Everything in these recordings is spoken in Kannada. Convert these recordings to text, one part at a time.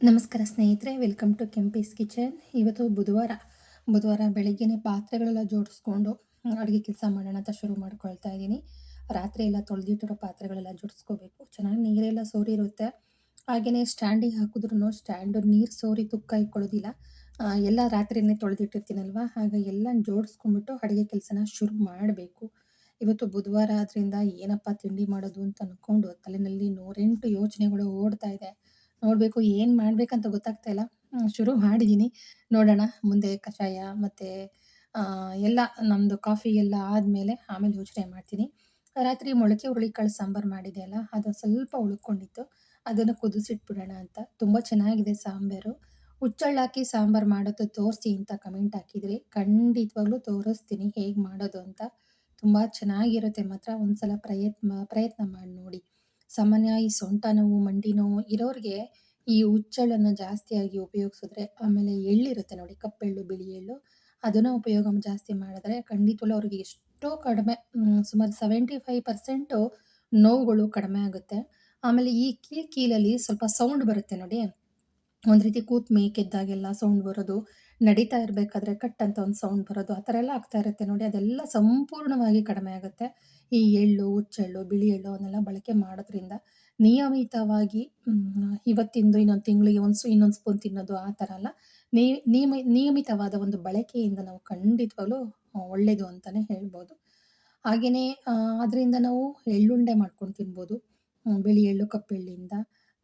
ನಮಸ್ಕಾರ ಸ್ನೇಹಿತರೆ ವೆಲ್ಕಮ್ ಟು ಕೆಂಪೀಸ್ ಕಿಚನ್ ಇವತ್ತು ಬುಧವಾರ. ಬುಧವಾರ ಬೆಳಿಗ್ಗೆನೆ ಪಾತ್ರೆಗಳೆಲ್ಲ ಜೋಡಿಸ್ಕೊಂಡು ಅಡುಗೆ ಕೆಲಸ ಮಾಡೋಣ ಅಂತ ಶುರು ಮಾಡ್ಕೊಳ್ತಾ ಇದ್ದೀನಿ. ರಾತ್ರಿ ಎಲ್ಲ ತೊಳೆದಿಟ್ಟಿರೋ ಪಾತ್ರೆಗಳೆಲ್ಲ ಜೋಡಿಸ್ಕೋಬೇಕು. ಚೆನ್ನಾಗಿ ನೀರೆಲ್ಲ ಸೋರಿರುತ್ತೆ. ಹಾಗೆಯೇ ಸ್ಟ್ಯಾಂಡಿಗೆ ಹಾಕಿದ್ರು ಸ್ಟ್ಯಾಂಡು ನೀರು ಸೋರಿ ತುಕ್ಕ ಇಕ್ಕೊಳ್ಳೋದಿಲ್ಲ ಆ, ಎಲ್ಲ ರಾತ್ರಿನೇ ತೊಳೆದಿಟ್ಟಿರ್ತೀನಲ್ವ? ಹಾಗೆ ಎಲ್ಲ ಜೋಡಿಸ್ಕೊಂಡ್ಬಿಟ್ಟು ಅಡುಗೆ ಕೆಲಸನ ಶುರು ಮಾಡಬೇಕು. ಇವತ್ತು ಬುಧವಾರ ಆದ್ರಿಂದ ಏನಪ್ಪ ತಿಂಡಿ ಮಾಡೋದು ಅಂತ ಅಂದ್ಕೊಂಡು ತಲೆಯಲ್ಲಿ ನೂರೆಂಟು ಯೋಚನೆಗಳು ಓಡ್ತಾ ಇದೆ. ನೋಡಬೇಕು ಏನು ಮಾಡ್ಬೇಕಂತ ಗೊತ್ತಾಗ್ತಾ ಇಲ್ಲ. ಶುರು ಮಾಡಿದ್ದೀನಿ ನೋಡೋಣ, ಮುಂದೆ ಕಷಾಯ ಮತ್ತು ಎಲ್ಲ ನಮ್ಮದು ಕಾಫಿ ಎಲ್ಲ ಆದಮೇಲೆ ಆಮೇಲೆ ಯೋಚನೆ ಮಾಡ್ತೀನಿ. ರಾತ್ರಿ ಮೊಳಕೆ ಹುರುಳಿಕಾಳು ಸಾಂಬಾರು ಮಾಡಿದೆ ಅಲ್ಲ, ಅದು ಸ್ವಲ್ಪ ಉಳ್ಕೊಂಡಿತ್ತು. ಅದನ್ನು ಕುದಿಸಿಟ್ಬಿಡೋಣ ಅಂತ. ತುಂಬ ಚೆನ್ನಾಗಿದೆ ಸಾಂಬಾರು. ಹುಚ್ಚಳ್ಳು ಹಾಕಿ ಸಾಂಬಾರು ಮಾಡೋದು ತೋರಿಸಿ ಅಂತ ಕಮೆಂಟ್ ಹಾಕಿದ್ರಿ. ಖಂಡಿತವಾಗ್ಲೂ ತೋರಿಸ್ತೀನಿ ಹೇಗೆ ಮಾಡೋದು ಅಂತ. ತುಂಬ ಚೆನ್ನಾಗಿರುತ್ತೆ ಮಾತ್ರ. ಒಂದ್ಸಲ ಪ್ರಯತ್ನ ಪ್ರಯತ್ನ ಮಾಡಿ ನೋಡಿ. ಸಾಮಾನ್ಯ ಈ ಸೊಂಟ ನೋವು, ಮಂಡಿ ನೋವು ಇರೋರಿಗೆ ಈ ಹುಚ್ಚೆಳ್ಳನ್ನು ಜಾಸ್ತಿಯಾಗಿ ಉಪಯೋಗಿಸಿದ್ರೆ ಆಮೇಲೆ ಎಳ್ಳಿರುತ್ತೆ ನೋಡಿ, ಕಪ್ಪೆಳ್ಳು, ಬಿಳಿ ಎಳ್ಳು, ಅದನ್ನು ಉಪಯೋಗ ಜಾಸ್ತಿ ಮಾಡಿದ್ರೆ ಖಂಡಿತವಾಗ್ಲೂ ಅವ್ರಿಗೆ ಎಷ್ಟೋ ಕಡಿಮೆ ಸುಮಾರು ಸೆವೆಂಟಿ ಫೈವ್ ಪರ್ಸೆಂಟು ನೋವುಗಳು ಕಡಿಮೆ ಆಗುತ್ತೆ. ಆಮೇಲೆ ಈ ಕೀ ಕೀಲಲ್ಲಿ ಸ್ವಲ್ಪ ಸೌಂಡ್ ಬರುತ್ತೆ ನೋಡಿ. ಒಂದು ರೀತಿ ಕೂತ್ ಮೇಕೆದ್ದಾಗೆಲ್ಲ ಸೌಂಡ್ ಬರೋದು. ನಡೀತಾ ಇರಬೇಕಾದ್ರೆ ಕಟ್ ಅಂತ ಒಂದು ಸೌಂಡ್ ಬರೋದು, ಆ ಥರ ಎಲ್ಲ ಆಗ್ತಾ ಇರುತ್ತೆ ನೋಡಿ. ಅದೆಲ್ಲ ಸಂಪೂರ್ಣವಾಗಿ ಕಡಿಮೆ ಆಗುತ್ತೆ. ಈ ಎಳ್ಳು, ಹುಚ್ಚೆಳ್ಳು, ಬಿಳಿ ಎಳ್ಳು ಅವನ್ನೆಲ್ಲ ಬಳಕೆ ಮಾಡೋದ್ರಿಂದ ನಿಯಮಿತವಾಗಿ ಇವತ್ತಿಂದು, ಇನ್ನೊಂದು ತಿಂಗಳಿಗೆ ಒಂದು ಇನ್ನೊಂದು ಸ್ಪೂನ್ ತಿನ್ನೋದು ಆ ಥರ ಅಲ್ಲ. ನಿಯಮ ನಿಯಮಿತವಾದ ಒಂದು ಬಳಕೆಯಿಂದ ನಾವು ಖಂಡಿತವಾಗ್ಲೂ ಒಳ್ಳೆಯದು ಅಂತಲೇ ಹೇಳ್ಬೋದು. ಹಾಗೆಯೇ ಅದರಿಂದ ನಾವು ಎಳ್ಳುಂಡೆ ಮಾಡ್ಕೊಂಡು ತಿನ್ಬೋದು. ಬಿಳಿ ಎಳ್ಳು ಕಪ್ಪೆಳ್ಳಿಂದ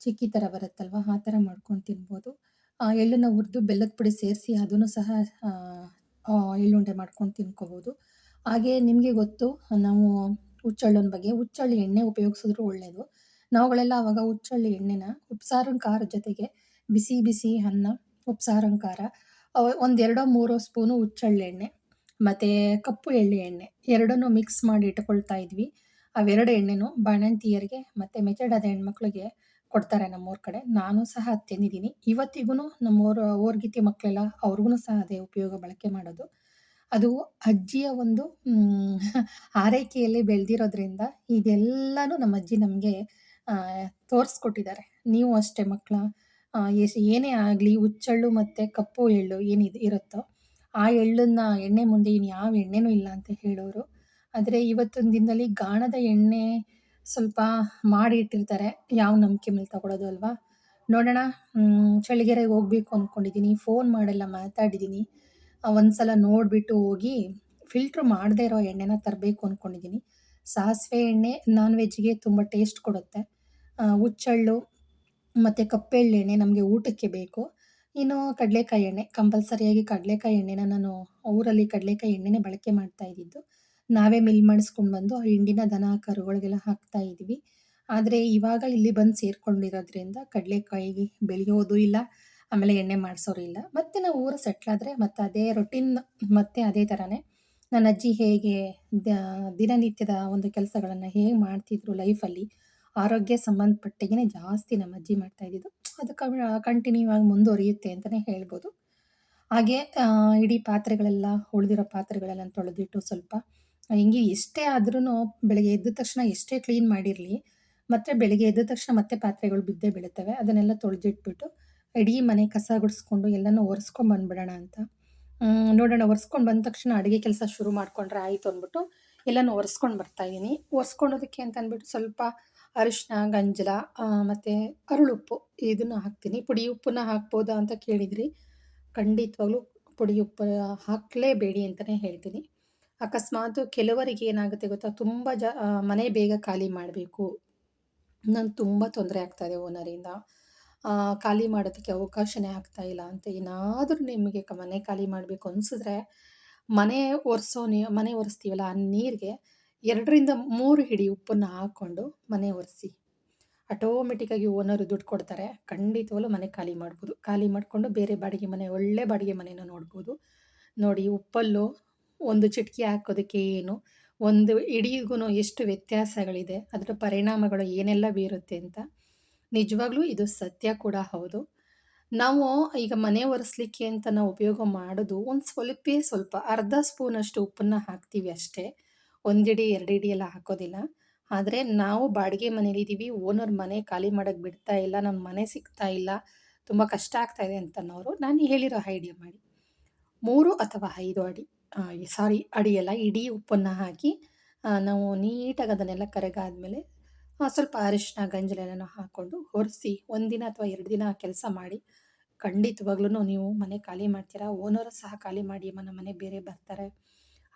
ಚಿಕ್ಕಿ ಥರ ಬರುತ್ತಲ್ವ, ಆ ಥರ ಮಾಡ್ಕೊಂಡು ತಿನ್ಬೋದು. ಎಳ್ಳನ್ನು ಹುರಿದು ಬೆಲ್ಲದ ಪುಡಿ ಸೇರಿಸಿ ಅದನ್ನು ಸಹ ಆ, ಆ, ಎಳ್ಳುಂಡೆ ಮಾಡ್ಕೊಂಡು ತಿನ್ಕೋಬೋದು. ಹಾಗೆ ನಿಮಗೆ ಗೊತ್ತು ನಾವು ಹುಚ್ಚಳ್ಳನ ಬಗ್ಗೆ. ಹುಚ್ಚೆಳ್ಳು ಎಣ್ಣೆ ಉಪಯೋಗಿಸಿದ್ರು ಒಳ್ಳೆಯದು ನಾವುಗಳೆಲ್ಲ ಆವಾಗ ಹುಚ್ಚೆಳ್ಳು ಎಣ್ಣೆನ ಉಪ್ಸಾರಿನ ಖಾರದ ಜೊತೆಗೆ ಬಿಸಿ ಬಿಸಿ ಅನ್ನ ಉಪ್ಸಾರಿನ ಖಾರ ಒಂದೆರಡೋ ಮೂರೋ ಸ್ಪೂನು ಹುಚ್ಚಳ್ಳಿ ಎಣ್ಣೆ ಮತ್ತು ಕಪ್ಪು ಎಳ್ಳು ಎಣ್ಣೆ ಎರಡನ್ನೂ ಮಿಕ್ಸ್ ಮಾಡಿ ಇಟ್ಕೊಳ್ತಾ ಇದ್ವಿ. ಅವೆರಡು ಎಣ್ಣೆನೂ ಬಾಣಂತಿಯರಿಗೆ ಮತ್ತು ಮೆಚಡಾದ ಹೆಣ್ಮಕ್ಳಿಗೆ ಕೊಡ್ತಾರೆ ನಮ್ಮೂರ ಕಡೆ. ನಾನು ಸಹ ತಿಂದಿದ್ದೀನಿ. ಇವತ್ತಿಗೂ ನಮ್ಮೂರ ಓರ್ಗಿತಿ ಮಕ್ಕಳೆಲ್ಲ ಅವ್ರಿಗೂ ಸಹ ಅದೇ ಉಪಯೋಗ ಬಳಕೆ ಮಾಡೋದು. ಅದು ಅಜ್ಜಿಯ ಒಂದು ಆರೈಕೆಯಲ್ಲಿ ಬೆಳೆದಿರೋದ್ರಿಂದ ಇದೆಲ್ಲನೂ ನಮ್ಮ ಅಜ್ಜಿ ನಮಗೆ ತೋರಿಸ್ಕೊಟ್ಟಿದ್ದಾರೆ. ನೀವು ಅಷ್ಟೇ ಮಕ್ಕಳ ಎಸ್, ಏನೇ ಆಗಲಿ ಹುಚ್ಚೆಳ್ಳು ಮತ್ತು ಕಪ್ಪು ಎಳ್ಳು ಏನಿದು, ಇರುತ್ತೋ ಆ ಎಳ್ಳನ್ನ ಎಣ್ಣೆ ಮುಂದೆ ಇನ್ನು ಯಾವ ಎಣ್ಣೆನೂ ಇಲ್ಲ ಅಂತ ಹೇಳೋರು. ಆದರೆ ಇವತ್ತಿನ ದಿನದಲ್ಲಿ ಗಾಣದ ಎಣ್ಣೆ ಸ್ವಲ್ಪ ಮಾಡಿ ಇಟ್ಟಿರ್ತಾರೆ. ಯಾವ ನಂಬಿಕೆ ಮೇಲೆ ತಗೊಳ್ಳೋದು ಅಲ್ವಾ? ನೋಡೋಣ. ಚಳಿಗೆರೆಗೆ ಹೋಗ್ಬೇಕು ಅಂದ್ಕೊಂಡಿದ್ದೀನಿ ಫೋನ್ ಮಾಡೆಲ್ಲ ಮಾತಾಡಿದ್ದೀನಿ ಒಂದ್ಸಲ ನೋಡಿಬಿಟ್ಟು ಹೋಗಿ ಫಿಲ್ಟ್ರ್ ಮಾಡದೇ ಇರೋ ಎಣ್ಣೆನ ತರಬೇಕು ಅಂದ್ಕೊಂಡಿದ್ದೀನಿ ಸಾಸಿವೆ ಎಣ್ಣೆ ನಾನ್ ವೆಜ್ಗೆ ತುಂಬ ಟೇಸ್ಟ್ ಕೊಡುತ್ತೆ. ಹುಚ್ಚಳ್ಳು ಮತ್ತು ಕಪ್ಪೆಳ್ಳು ಎಣ್ಣೆ ನಮಗೆ ಊಟಕ್ಕೆ ಬೇಕು. ಇನ್ನು ಕಡಲೆಕಾಯಿ ಎಣ್ಣೆ. ಕಂಪಲ್ಸರಿಯಾಗಿ ಕಡಲೆಕಾಯಿ ಎಣ್ಣೆನ ನಾನು ಊರಲ್ಲಿ ಕಡಲೆಕಾಯಿ ಎಣ್ಣೆನೇ ಬಳಕೆ ಮಾಡ್ತಾ ಇದ್ದಿದ್ದು. ನಾವೇ ಮಿಲ್ ಮಾಡಿಸ್ಕೊಂಡು ಬಂದು ಆ ಹಿಂಡಿನ ದನ, ಕರುಗಳಿಗೆಲ್ಲ ಹಾಕ್ತಾ ಇದ್ವಿ. ಆದರೆ ಇವಾಗ ಇಲ್ಲಿ ಬಂದು ಸೇರ್ಕೊಂಡಿರೋದ್ರಿಂದ ಕಡಲೆಕಾಯಿ ಬೆಳೆಯೋದು ಇಲ್ಲ, ಆಮೇಲೆ ಎಣ್ಣೆ ಮಾಡಿಸೋರು ಇಲ್ಲ. ಮತ್ತು ನಾವು ಊರು ಸೆಟ್ಲಾದರೆ ಮತ್ತೆ ಅದೇ ರೊಟೀನ್ ಮತ್ತೆ ಅದೇ ಥರನೇ ನನ್ನ ಅಜ್ಜಿ ಹೇಗೆ ದಿನನಿತ್ಯದ ಒಂದು ಕೆಲಸಗಳನ್ನು ಹೇಗೆ ಮಾಡ್ತಿದ್ರು ಲೈಫಲ್ಲಿ ಆರೋಗ್ಯ ಸಂಬಂಧಪಟ್ಟಿಗೆ ಜಾಸ್ತಿ ನಮ್ಮ ಅಜ್ಜಿ ಮಾಡ್ತಾ ಇದ್ದಿದ್ದು. ಅದು ಕಂಟಿನ್ಯೂ ಆಗಿ ಮುಂದುವರಿಯುತ್ತೆ ಅಂತಲೇ ಹೇಳ್ಬೋದು. ಹಾಗೆ ಇಡೀ ಪಾತ್ರೆಗಳೆಲ್ಲ, ಉಳಿದಿರೋ ಪಾತ್ರೆಗಳೆಲ್ಲ ತೊಳೆದಿಟ್ಟು ಸ್ವಲ್ಪ ಹಿಂಗೆ ಎಷ್ಟೇ ಆದ್ರೂ ಬೆಳಗ್ಗೆ ಎದ್ದ ತಕ್ಷಣ ಎಷ್ಟೇ ಕ್ಲೀನ್ ಮಾಡಿರಲಿ, ಮತ್ತೆ ಬೆಳಗ್ಗೆ ಎದ್ದ ತಕ್ಷಣ ಮತ್ತೆ ಪಾತ್ರೆಗಳು ಬಿದ್ದೇ ಬೀಳುತ್ತವೆ. ಅದನ್ನೆಲ್ಲ ತೊಳೆದಿಟ್ಬಿಟ್ಟು ಇಡೀ ಮನೆ ಕಸ ಗುಡಿಸ್ಕೊಂಡು ಎಲ್ಲನೂ ಒರೆಸ್ಕೊಂಡು ಬಂದ್ಬಿಡೋಣ ಅಂತ. ನೋಡೋಣ ಒರೆಸ್ಕೊಂಡು ಬಂದ ತಕ್ಷಣ ಅಡುಗೆ ಕೆಲಸ ಶುರು ಮಾಡ್ಕೊಂಡ್ರೆ ಆಯಿತು ಅಂದ್ಬಿಟ್ಟು ಎಲ್ಲನೂ ಒರೆಸ್ಕೊಂಡು ಬರ್ತಾ ಇದ್ದೀನಿ ಒರೆಸ್ಕೊಳೋದಕ್ಕೆ ಅಂತ ಅಂದ್ಬಿಟ್ಟು ಸ್ವಲ್ಪ ಅರಿಶಿನ ಗಂಜಲ ಮತ್ತು ಅರಳುಪ್ಪು ಇದನ್ನು ಹಾಕ್ತೀನಿ. ಪುಡಿ ಉಪ್ಪನ್ನ ಹಾಕ್ಬೋದಾ ಅಂತ ಕೇಳಿದ್ರಿ. ಖಂಡಿತವಾಗ್ಲೂ ಪುಡಿ ಉಪ್ಪು ಹಾಕಲೇಬೇಡಿ ಅಂತಲೇ ಹೇಳ್ತೀನಿ. ಅಕಸ್ಮಾತ್ ಕೆಲವರಿಗೆ ಏನಾಗುತ್ತೆ ಗೊತ್ತಾ? ತುಂಬ ಜ ಮನೆ ಬೇಗ ಖಾಲಿ ಮಾಡಬೇಕು. ನಂಗೆ ತುಂಬ ತೊಂದರೆ ಆಗ್ತಾ ಇದೆ ಓನರಿಂದ. ಖಾಲಿ ಮಾಡೋದಕ್ಕೆ ಅವಕಾಶನೇ ಆಗ್ತಾ ಇಲ್ಲ ಅಂತ ಏನಾದರೂ ನಿಮಗೆ ಮನೆ ಖಾಲಿ ಮಾಡಬೇಕು ಅನಿಸಿದ್ರೆ, ಮನೆ ಒರೆಸೋ ನೀ, ಮನೆ ಒರೆಸ್ತೀವಲ್ಲ ಆ ನೀರಿಗೆ ಎರಡರಿಂದ ಮೂರು ಹಿಡಿ ಉಪ್ಪನ್ನು ಹಾಕ್ಕೊಂಡು ಮನೆ ಒರೆಸಿ. ಆಟೋಮೆಟಿಕ್ಕಾಗಿ ಓನರು ದುಡ್ಡು ಕೊಡ್ತಾರೆ. ಖಂಡಿತವಾಗ್ಲೂ ಮನೆ ಖಾಲಿ ಮಾಡ್ಬೋದು. ಖಾಲಿ ಮಾಡಿಕೊಂಡು ಬೇರೆ ಬಾಡಿಗೆ ಮನೆ, ಒಳ್ಳೆ ಬಾಡಿಗೆ ಮನೆನ ನೋಡ್ಬೋದು. ನೋಡಿ ಉಪ್ಪಲ್ಲೂ ಒಂದು ಚಿಟಕಿ ಹಾಕೋದಕ್ಕೆ ಏನು, ಒಂದು ಇಡೀಗೂ ಎಷ್ಟು ವ್ಯತ್ಯಾಸಗಳಿದೆ, ಅದರ ಪರಿಣಾಮಗಳು ಏನೆಲ್ಲ ಬೀರುತ್ತೆ ಅಂತ ನಿಜವಾಗ್ಲೂ ಇದು ಸತ್ಯ ಕೂಡ ಹೌದು. ನಾವು ಈಗ ಮನೆ ಒರೆಸ್ಲಿಕ್ಕೆ ಅಂತ ನಾವು ಉಪಯೋಗ ಮಾಡೋದು ಒಂದು ಸ್ವಲ್ಪೇ ಸ್ವಲ್ಪ, ಅರ್ಧ ಸ್ಪೂನಷ್ಟು ಉಪ್ಪನ್ನು ಹಾಕ್ತೀವಿ ಅಷ್ಟೇ. ಒಂದಿಡಿ ಎರಡು ಇಡಿ ಎಲ್ಲ ಹಾಕೋದಿಲ್ಲ. ಆದರೆ ನಾವು ಬಾಡಿಗೆ ಮನೇಲಿದ್ದೀವಿ, ಓನರ್ ಮನೆ ಖಾಲಿ ಮಾಡೋಕ್ಕೆ ಬಿಡ್ತಾ ಇಲ್ಲ ನಮ್ಮ ಮನೆ ಸಿಗ್ತಾ ಇಲ್ಲ, ತುಂಬ ಕಷ್ಟ ಆಗ್ತಾಯಿದೆ ಅಂತನವರು ನಾನು ಹೇಳಿರೋ ಐಡಿಯಾ ಮಾಡಿ. ಮೂರು ಅಥವಾ ಐದು ಅಡಿ. ಸಾರಿ ಅಡಿಯೆಲ್ಲ, ಇಡೀ ಉಪ್ಪನ್ನು ಹಾಕಿ ನಾವು ನೀಟಾಗಿ ಅದನ್ನೆಲ್ಲ ಕರಗಾದಮೇಲೆ ಸ್ವಲ್ಪ ಅರಿಶಿನ ಗಂಜಲೆಲ್ಲ ಹಾಕ್ಕೊಂಡು ಒರೆಸಿ ಒಂದಿನ ಅಥವಾ ಎರಡು ದಿನ ಕೆಲಸ ಮಾಡಿ ಖಂಡಿತವಾಗ್ಲೂ ನೀವು ಮನೆ ಖಾಲಿ ಮಾಡ್ತೀರಾ? ಓನರು ಸಹ ಖಾಲಿ ಮಾಡಿ ಮನೆ ಮನೆ ಬೇರೆ ಬರ್ತಾರೆ.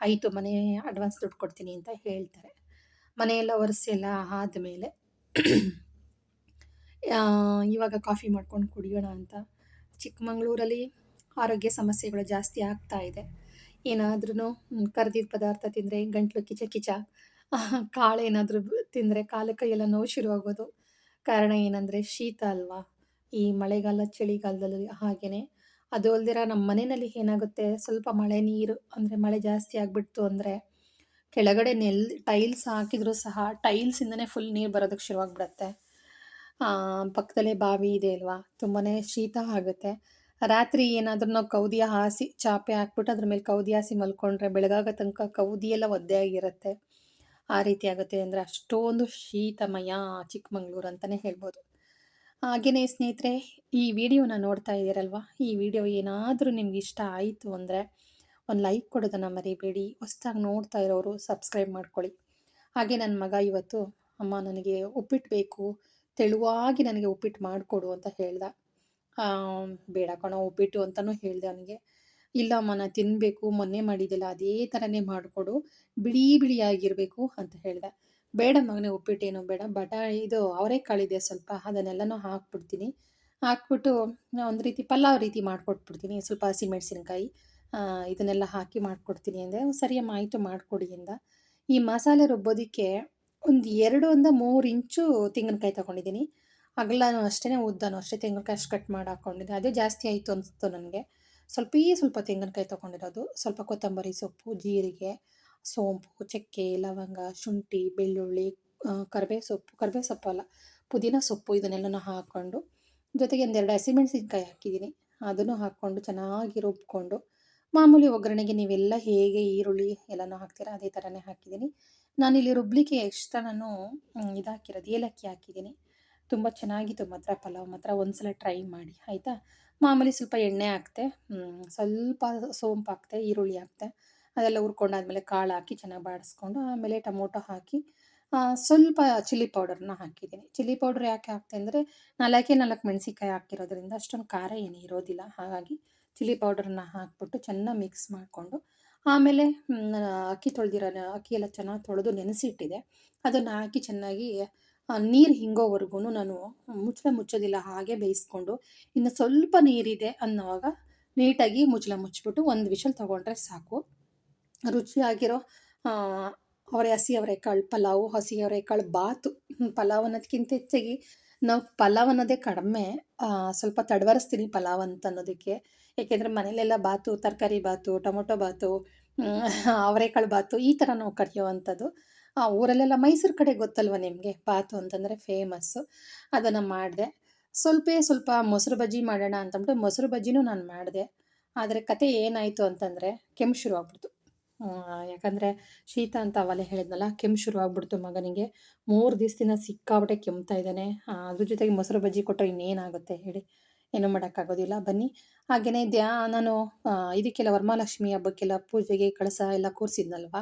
ಆಯಿತು, ಮನೆ ಅಡ್ವಾನ್ಸ್ ದುಡ್ಡು ಕೊಡ್ತೀನಿ ಅಂತ ಹೇಳ್ತಾರೆ. ಮನೆಯೆಲ್ಲ ಒರೆಸಿ ಎಲ್ಲ ಆದಮೇಲೆ ಇವಾಗ ಕಾಫಿ ಮಾಡ್ಕೊಂಡು ಕುಡಿಯೋಣ ಅಂತ. ಚಿಕ್ಕಮಂಗ್ಳೂರಲ್ಲಿ ಆರೋಗ್ಯ ಸಮಸ್ಯೆಗಳು ಜಾಸ್ತಿ ಆಗ್ತಾ ಇದೆ. ಏನಾದ್ರೂ ಕರ್ದಿದ ಪದಾರ್ಥ ತಿಂದರೆ ಗಂಟ್ಲು ಕಿಚ ಕಿಚ ಕಾಳು ಏನಾದರೂ ತಿಂದರೆ ಕಾಲು ಕೈಯೆಲ್ಲ ನೋವು ಶುರುವಾಗೋದು. ಕಾರಣ ಏನಂದರೆ ಶೀತ ಅಲ್ವಾ? ಈ ಮಳೆಗಾಲ, ಚಳಿಗಾಲದಲ್ಲಿ ಹಾಗೆಯೇ ಅದು ಅಲ್ದಿರ ನಮ್ಮ ಮನೆಯಲ್ಲಿ ಏನಾಗುತ್ತೆ, ಸ್ವಲ್ಪ ಮಳೆ ನೀರು, ಅಂದರೆ ಮಳೆ ಜಾಸ್ತಿ ಆಗಿಬಿಡ್ತು ಅಂದರೆ ಕೆಳಗಡೆ ನೆಲ್, ಟೈಲ್ಸ್ ಹಾಕಿದರೂ ಸಹ ಟೈಲ್ಸಿಂದನೇ ಫುಲ್ ನೀರು ಬರೋದಕ್ಕೆ ಶುರುವಾಗ್ಬಿಡತ್ತೆ. ಪಕ್ಕದಲ್ಲೇ ಬಾವಿ ಇದೆ ಅಲ್ವಾ? ತುಂಬಾ ಶೀತ ಆಗುತ್ತೆ. ರಾತ್ರಿ ಏನಾದರೂ ನಾವು ಕೌದಿಯ ಹಾಸಿ ಚಾಪೆ ಹಾಕ್ಬಿಟ್ಟು ಅದ್ರ ಮೇಲೆ ಕೌದಿ ಹಾಸಿ ಮಲ್ಕೊಂಡ್ರೆ ಬೆಳಗಾಗ ತನಕ ಕೌದಿಯೆಲ್ಲ ಒದ್ದೆ ಆಗಿರುತ್ತೆ. ಆ ರೀತಿ ಆಗುತ್ತೆ ಅಂದರೆ ಅಷ್ಟೊಂದು ಶೀತಮಯ ಚಿಕ್ಕಮಂಗ್ಳೂರು ಅಂತಲೇ ಹೇಳ್ಬೋದು. ಹಾಗೆಯೇ ಸ್ನೇಹಿತರೆ, ಈ ವಿಡಿಯೋನ ನೋಡ್ತಾ ಇದ್ದೀರಲ್ವ? ಈ ವಿಡಿಯೋ ಏನಾದರೂ ನಿಮ್ಗೆ ಇಷ್ಟ ಆಯಿತು ಅಂದರೆ ಒಂದು ಲೈಕ್ ಕೊಡೋದನ್ನು ಮರಿಬೇಡಿ. ಹೊಸ್ದಾಗಿ ನೋಡ್ತಾ ಇರೋರು ಸಬ್ಸ್ಕ್ರೈಬ್ ಮಾಡ್ಕೊಳ್ಳಿ. ಹಾಗೆ ನನ್ನ ಮಗ ಇವತ್ತು ಅಮ್ಮ ನನಗೆ ಉಪ್ಪಿಟ್ಟು ಬೇಕು, ತೆಳುವಾಗಿ ನನಗೆ ಉಪ್ಪಿಟ್ಟು ಮಾಡಿಕೊಡು ಅಂತ ಹೇಳ್ದ. ಬೇಡ ಕಣೋ, ಉಪ್ಪಿಟ್ಟು ಅಂತಲೂ ಹೇಳಿದೆ ಅವನಿಗೆ. ಇಲ್ಲ ನಾನು ತಿನ್ನಬೇಕು ಮೊನ್ನೆ ಮಾಡಿದ್ದಿಲ್ಲ ಅದೇ ಥರನೇ ಮಾಡಿಕೊಡು, ಬಿಳಿ ಬಿಳಿಯಾಗಿರಬೇಕು ಅಂತ ಹೇಳಿದೆ. ಬೇಡ ಮಗನೇ, ಉಪ್ಪಿಟ್ಟೇನು ಬೇಡ, ಬಟ ಇದು ಅವರೆಕಾಳಿದೆ ಸ್ವಲ್ಪ, ಅದನ್ನೆಲ್ಲನೂ ಹಾಕ್ಬಿಡ್ತೀನಿ. ಹಾಕ್ಬಿಟ್ಟು ಒಂದು ರೀತಿ ಪಲಾವ್ ರೀತಿ ಮಾಡಿಕೊಟ್ಬಿಡ್ತೀನಿ, ಸ್ವಲ್ಪ ಹಸಿಮೆಣಸಿನ್ಕಾಯಿ ಇದನ್ನೆಲ್ಲ ಹಾಕಿ ಮಾಡಿಕೊಡ್ತೀನಿ ಅಂದರೆ ಸರಿಯಮ್ಮ ಆಯಿತು ಮಾಡಿಕೊಡಿ ಅಂದ ಈ ಮಸಾಲೆ ರುಬ್ಬೋದಕ್ಕೆ ಒಂದು ಎರಡರಿಂದ ಮೂರು ಇಂಚು ತೆಂಗಿನಕಾಯಿ ತೊಗೊಂಡಿದ್ದೀನಿ. ಅಗಲನೂ ಅಷ್ಟೇ ಉದ್ದನೂ ಅಷ್ಟೇ ತೆಂಗಿನಕಾಯಿ ಅಷ್ಟು ಕಟ್ ಮಾಡಿ ಹಾಕ್ಕೊಂಡಿದ್ದೆ ಅದೇ ಜಾಸ್ತಿ ಆಯಿತು ಅನಿಸ್ತು ನನಗೆ. ಸ್ವಲ್ಪ ಈ ಸ್ವಲ್ಪ ತೆಂಗಿನಕಾಯಿ ತೊಗೊಂಡಿರೋದು. ಸ್ವಲ್ಪ ಕೊತ್ತಂಬರಿ ಸೊಪ್ಪು, ಜೀರಿಗೆ, ಸೋಂಪು, ಚಕ್ಕೆ, ಲವಂಗ, ಶುಂಠಿ, ಬೆಳ್ಳುಳ್ಳಿ ಕರಿಬೇವು ಸೊಪ್ಪು ಕರಿಬೇವು ಸೊಪ್ಪು ಅಲ್ಲ, ಪುದೀನ ಸೊಪ್ಪು ಇದನ್ನೆಲ್ಲನೂ ಹಾಕ್ಕೊಂಡು ಜೊತೆಗೆ ಒಂದೆರಡು ಹಸಿಮೆಣಸಿನ್ಕಾಯಿ ಹಾಕಿದ್ದೀನಿ. ಅದನ್ನು ಹಾಕ್ಕೊಂಡು ಚೆನ್ನಾಗಿ ರುಬ್ಕೊಂಡು ಮಾಮೂಲಿ ಒಗ್ಗರಣೆಗೆ ನೀವೆಲ್ಲ ಹೇಗೆ ಈರುಳ್ಳಿ ಎಲ್ಲನೂ ಹಾಕ್ತೀರಾ ಅದೇ ಥರನೇ ಹಾಕಿದ್ದೀನಿ. ನಾನಿಲ್ಲಿ ರುಬ್ಲಿಕ್ಕೆ ಎಕ್ಸ್ಟ್ರಾ ನಾನು ಇದು ಹಾಕಿರೋದು ಏಲಕ್ಕಿ ಹಾಕಿದ್ದೀನಿ. ತುಂಬ ಚೆನ್ನಾಗಿತ್ತು ಮಾತ್ರ, ಪಲಾವ್ ಮಾತ್ರ ಒಂದ್ಸಲ ಟ್ರೈ ಮಾಡಿ, ಆಯಿತಾ? ಮಾಮೂಲಿ ಸ್ವಲ್ಪ ಎಣ್ಣೆ ಹಾಕ್ತೆ ಸ್ವಲ್ಪ ಸೋಂಪು ಹಾಕ್ತೆ, ಈರುಳ್ಳಿ ಹಾಕ್ತೆ, ಅದೆಲ್ಲ ಹುರ್ಕೊಂಡಾದ್ಮೇಲೆ ಕಾಳು ಹಾಕಿ ಚೆನ್ನಾಗಿ ಬಾಡಿಸ್ಕೊಂಡು ಆಮೇಲೆ ಟೊಮೊಟೊ ಹಾಕಿ ಸ್ವಲ್ಪ ಚಿಲ್ಲಿ ಪೌಡರ್ನ ಹಾಕಿದ್ದೀನಿ. ಚಿಲ್ಲಿ ಪೌಡರ್ ಯಾಕೆ ಹಾಕ್ತೆ ಅಂದರೆ ನಾಲ್ಕೇ ನಾಲ್ಕು ಮೆಣಸಿಕಾಯಿ ಹಾಕಿರೋದ್ರಿಂದ ಅಷ್ಟೊಂದು ಖಾರ ಏನು ಇರೋದಿಲ್ಲ. ಹಾಗಾಗಿ ಚಿಲ್ಲಿ ಪೌಡರನ್ನ ಹಾಕ್ಬಿಟ್ಟು ಚೆನ್ನಾಗಿ ಮಿಕ್ಸ್ ಮಾಡಿಕೊಂಡು ಆಮೇಲೆ ಅಕ್ಕಿ ತೊಳೆದಿರೋ, ಅಕ್ಕಿ ಎಲ್ಲ ಚೆನ್ನಾಗಿ ತೊಳೆದು ನೆನೆಸಿಟ್ಟಿದೆ. ಅದನ್ನು ಹಾಕಿ ಚೆನ್ನಾಗಿ ನೀರು ಹಿಂಗೋವರೆಗೂ ನಾನು ಮುಚ್ಚಳ ಮುಚ್ಚೋದಿಲ್ಲ, ಹಾಗೆ ಬೇಯಿಸ್ಕೊಂಡು. ಇನ್ನು ಸ್ವಲ್ಪ ನೀರಿದೆ ಅನ್ನೋವಾಗ ನೀಟಾಗಿ ಮುಚ್ಚಳ ಮುಚ್ಚಿಬಿಟ್ಟು ಒಂದು ವಿಷಲ್ ತೊಗೊಂಡ್ರೆ ಸಾಕು. ರುಚಿಯಾಗಿರೋ ಅವರೇ ಹಸಿ ಅವರೆಕಾಳು ಪಲಾವು, ಹಸಿ ಅವರೆಕಾಳು ಬಾತು ಪಲಾವ್ ಅನ್ನೋದಕ್ಕಿಂತ ಹೆಚ್ಚಾಗಿ ನಾವು ಪಲಾವ್ ಅನ್ನೋದೇ ಕಡಿಮೆ. ಸ್ವಲ್ಪ ತಡವರಿಸ್ತೀನಿ ಪಲಾವ್ ಅಂತ ಅನ್ನೋದಕ್ಕೆ. ಏಕೆಂದರೆ ಮನೇಲೆಲ್ಲ ಬಾತು, ತರಕಾರಿ ಬಾತು, ಟೊಮೊಟೊ ಬಾತು ಅವರೆಕಾಳು ಬಾತು ಈ ಥರ ನಾವು ಕರೆಯುವಂಥದ್ದು ಊರಲ್ಲೆಲ್ಲ ಮೈಸೂರು ಕಡೆ ಗೊತ್ತಲ್ವ ನಿಮಗೆ? ಪಾತು ಅಂತಂದರೆ ಫೇಮಸ್ಸು. ಅದನ್ನು ಮಾಡಿದೆ. ಸ್ವಲ್ಪ ಸ್ವಲ್ಪ ಮೊಸರು ಬಜ್ಜಿ ಮಾಡೋಣ ಅಂತಂದ್ಬಿಟ್ಟು ಮೊಸರು ಬಜ್ಜಿನೂ ನಾನು ಮಾಡಿದೆ. ಆದರೆ ಕತೆ ಏನಾಯಿತು ಅಂತಂದರೆ ಕೆಮ್ಮು ಶುರು ಆಗ್ಬಿಡ್ತು. ಯಾಕಂದರೆ ಶೀತ ಅಂತ ಅವಲೇ ಹೇಳಿದ್ನಲ್ಲ, ಕೆಮ್ಮು ಶುರು ಆಗ್ಬಿಡ್ತು ಮಗನಿಗೆ. ಮೂರು ದಿವಸದಿಂದ ಸಿಕ್ಕಾಬಿಟ್ಟೆ ಕೆಮ್ತಾ ಇದ್ದಾನೆ. ಅದ್ರ ಜೊತೆಗೆ ಮೊಸರು ಬಜ್ಜಿ ಕೊಟ್ಟರೆ ಇನ್ನೇನಾಗುತ್ತೆ ಹೇಳಿ. ಏನೂ ಮಾಡೋಕ್ಕಾಗೋದಿಲ್ಲ. ಬನ್ನಿ. ಹಾಗೆಯೇ ದ್ಯಾ ನಾನು ಇದಕ್ಕೆಲ್ಲ ವರಮಹಾಲಕ್ಷ್ಮಿ ಹಬ್ಬಕ್ಕೆಲ್ಲ ಪೂಜೆಗೆ ಕಳಸ ಎಲ್ಲ ಕೂರಿಸಿದ್ನಲ್ವ?